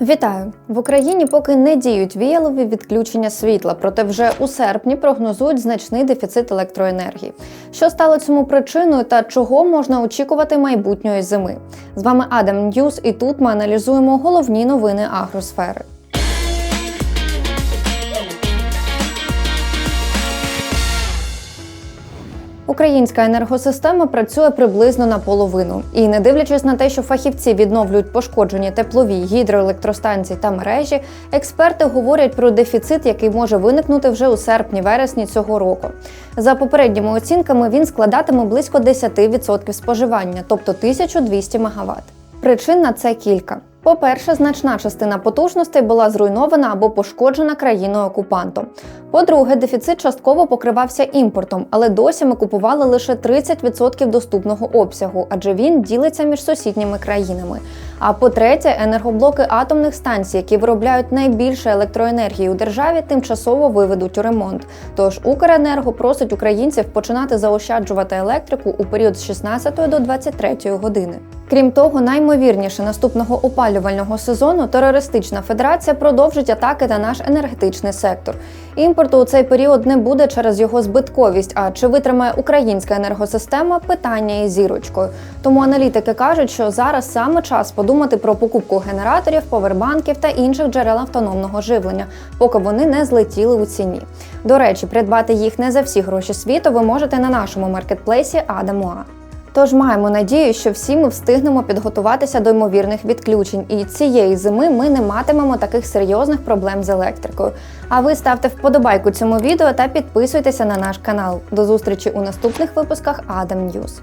Вітаю в Україні. Поки не діють віялові відключення світла, проте вже у серпні прогнозують значний дефіцит електроенергії. Що стало цьому причиною та чого можна очікувати майбутньої зими? З вами Адам Ньюс, і тут ми аналізуємо головні новини агросфери. Українська енергосистема працює приблизно наполовину. І не дивлячись на те, що фахівці відновлюють пошкоджені теплові гідроелектростанції та мережі, експерти говорять про дефіцит, який може виникнути вже у серпні-вересні цього року. За попередніми оцінками він складатиме близько 10% споживання, тобто 1200 МВт. Причин на це кілька. По-перше, значна частина потужностей була зруйнована або пошкоджена країною окупантом. По-друге, дефіцит частково покривався імпортом, але досі ми купували лише 30% доступного обсягу, адже він ділиться між сусідніми країнами. А по-третє, енергоблоки атомних станцій, які виробляють найбільше електроенергії у державі, тимчасово виведуть у ремонт. Тож Укренерго просить українців починати заощаджувати електрику у період з 16 до 23 години. Крім того, наймовірніше наступного опалювального сезону терористична федерація продовжить атаки на наш енергетичний сектор. Імпорту у цей період не буде через його збитковість. А чи витримає українська енергосистема питання із зірочкою. Тому аналітики кажуть, що зараз саме час подумати про покупку генераторів, повербанків та інших джерел автономного живлення, поки вони не злетіли у ціні. До речі, придбати їх не за всі гроші світу ви можете на нашому маркетплейсі Адамуа. Тож маємо надію, що всі ми встигнемо підготуватися до ймовірних відключень, і цієї зими ми не матимемо таких серйозних проблем з електрикою. А ви ставте вподобайку цьому відео та підписуйтеся на наш канал. До зустрічі у наступних випусках Адам Ньюз.